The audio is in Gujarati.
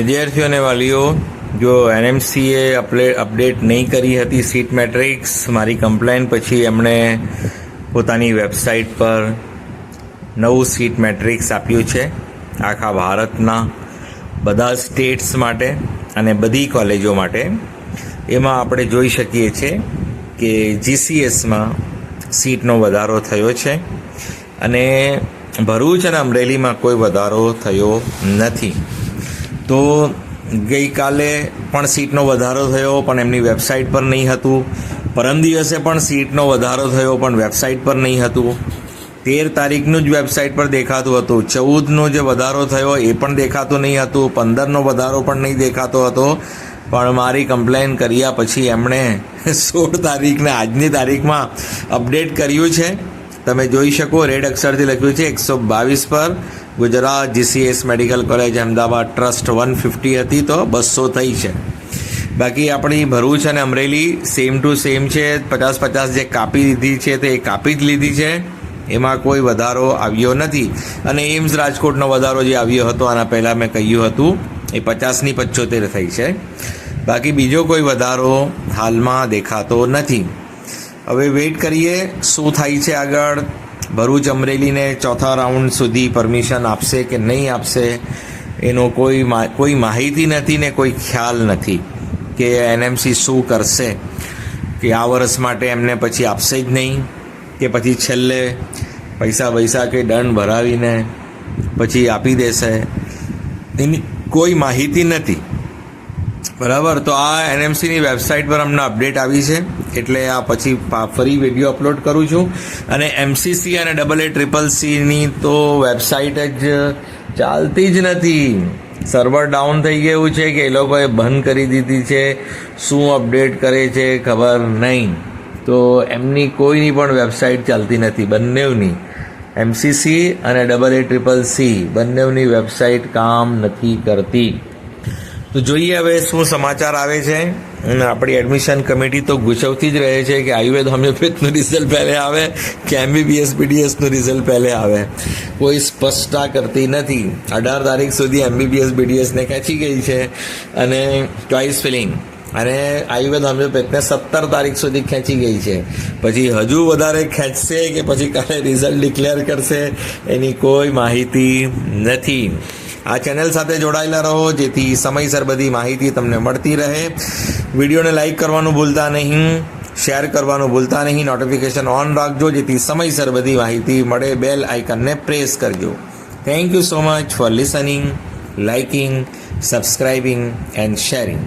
વિદ્યાર્થીઓ અને વાલીઓ, જો એનએમસીએ અપડેટ નહીં કરી હતી સીટ મેટ્રિક્સ મારી કમ્પ્લેન પછી એમણે પોતાની વેબસાઇટ પર નવું સીટ મેટ્રિક્સ આપ્યું છે. આખા ભારતના બધા સ્ટેટ્સ માટે અને બધી કોલેજો માટે. એમાં આપણે જોઈ શકીએ છીએ કે જીસીએસમાં સીટનો વધારો થયો છે અને ભરૂચ અને અમરેલીમાં કોઈ વધારો થયો નથી. તો ગઈકાલે પણ સીટનો વધારો થયો, પણ એમની વેબસાઇટ પર નહીં હતું. પરમ દિવસે પણ સીટનો વધારો થયો, પણ વેબસાઇટ પર નહીં હતું. તેર તારીખનું જ વેબસાઇટ પર દેખાતું હતું. ચૌદનો જે વધારો થયો એ પણ દેખાતું નહીં હતું. પંદરનો વધારો પણ નહીં દેખાતો હતો. પણ મારી કમ્પ્લેન કર્યા પછી એમણે સોળ તારીખને આજની તારીખમાં અપડેટ કર્યું છે. તમે જોઈ શકો રેડ અક્ષરથી લખ્યું છે એકસો બાવીસ પર. Gujarat GCS medical college Ahmedabad trust one fifty હતી તો બસો થઈ છે. બાકી આપણી ભરૂચ અને અમરેલી સેમ ટુ સેમ છે. પચાસ પચાસ જે કાપી લીધી છે તે કાપી જ લીધી છે. એમાં કોઈ વધારો આવ્યો નથી. અને એમ્સ રાજકોટનો વધારો જે આવ્યો હતો, આના પહેલાં મેં કહ્યું હતું, એ પચાસની પંચોતેર થઈ છે. બાકી બીજો કોઈ વધારો હાલમાં દેખાતો નથી. હવે વેઇટ કરીએ, શું થાય છે આગળ? ભરૂચ અમરેલીને ચોથા રાઉન્ડ સુધી પરમિશન આપશે કે નહીં આપશે? એનો કોઈ કોઈ માહિતી નથી ને કોઈ ખ્યાલ નથી કે એનએમસી શું કરશે? કે આ વર્ષ માટે એમને પછી આપશે જ નહીં? કે પછી છેલ્લે પૈસા પૈસા કે દંડ ભરાવીને પછી આપી દેશે? એની કોઈ માહિતી નથી. બરાબર, તો આ એનએમસીની વેબસાઇટ પર અમને અપડેટ આવી છે. એટલે આ પછી ફરી વીડિયો અપલોડ કરું છું. અને એમસીસી અને ડબલ એ ટ્રિપલ સીની તો વેબસાઇટ જ ચાલતી જ નથી. સર્વર ડાઉન થઈ ગયું છે કે એ લોકોએ બંધ કરી દીધી છે. શું અપડેટ કરે છે ખબર નહીં. તો એમની કોઈની પણ વેબસાઇટ ચાલતી નથી, બંનેવની. એમસીસી અને ડબલ એ ટ્રિપલ સી બંનેવની વેબસાઇટ કામ નથી કરતી. તો જોઈએ હવે શું સમાચાર આવે છે. આપણી એડમિશન કમિટી તો ગુચવતી જ રહે છે કે આયુર્વેદ હોમિયોપેથનું રિઝલ્ટ પહેલે આવે, કે એમબીબીએસ બીડીએસનું રિઝલ્ટ પહેલે આવે. કોઈ સ્પષ્ટતા કરતી નથી. અઢાર તારીખ સુધી એમબીબીએસ બીડીએસને ખેંચી ગઈ છે અને ચોઇસ ફિલિંગ અને આયુર્વેદ હોમિયોપેથને સત્તર તારીખ સુધી ખેંચી ગઈ છે. પછી હજુ વધારે ખેંચશે કે પછી કાલે રિઝલ્ટ ડિક્લેર કરશે એની કોઈ માહિતી નથી. આ ચેનલ સાથે જોડાયેલા રહો, જેથી સમયસર બધી માહિતી તમને મળતી રહે. વિડીયોને લાઇક કરવાનું ભૂલતા નહીં શેર કરવાનું ભૂલતા નહીં નોટિફિકેશન ઓન રાખજો, જેથી સમયસર બધી માહિતી મળે બેલ આઇકનને પ્રેસ કરજો. Thank you so much for listening liking subscribing and sharing